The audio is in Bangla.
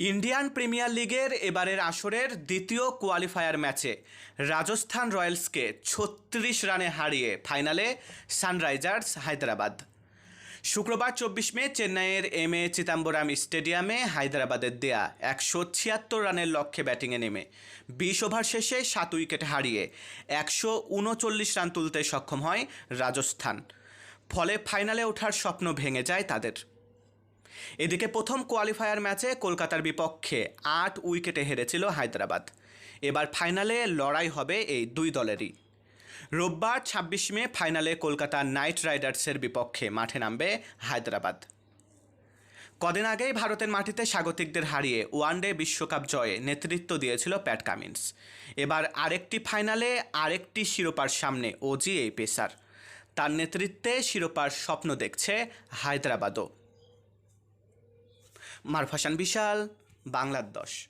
ইন্ডিয়ান প্রিমিয়ার লিগের এবারের আসরের দ্বিতীয় কোয়ালিফায়ার ম্যাচে রাজস্থান রয়্যালসকে ছত্রিশ রানে হারিয়ে ফাইনালে সানরাইজার্স হায়দ্রাবাদ। শুক্রবার চব্বিশ মে চেন্নাইয়ের এম এ চিদাম্বরাম স্টেডিয়ামে হায়দ্রাবাদের দেয়া একশো ছিয়াত্তর রানের লক্ষ্যে ব্যাটিংয়ে নেমে বিশ ওভার শেষে সাত উইকেট হারিয়ে একশো উনচল্লিশ রান তুলতে সক্ষম হয় রাজস্থান। ফলে ফাইনালে ওঠার স্বপ্ন ভেঙে যায় তাদের। এদিকে প্রথম কোয়ালিফায়ার ম্যাচে কলকাতার বিপক্ষে আট উইকেটে হেরেছিল হায়দ্রাবাদ। এবার ফাইনালে লড়াই হবে এই দুই দলেরই। রোববার ছাব্বিশ মে ফাইনালে কলকাতা নাইট রাইডার্সের বিপক্ষে মাঠে নামবে হায়দ্রাবাদ। কদিন আগেই ভারতের মাটিতে স্বাগতিকদের হারিয়ে ওয়ানডে বিশ্বকাপ জয়ে নেতৃত্ব দিয়েছিল প্যাট কামিন্স। এবার আরেকটি ফাইনালে আরেকটি শিরোপার সামনে ওজি এই পেসার। তার নেতৃত্বে শিরোপার স্বপ্ন দেখছে হায়দ্রাবাদও। মারফাসান বিশাল বাংলার দশ।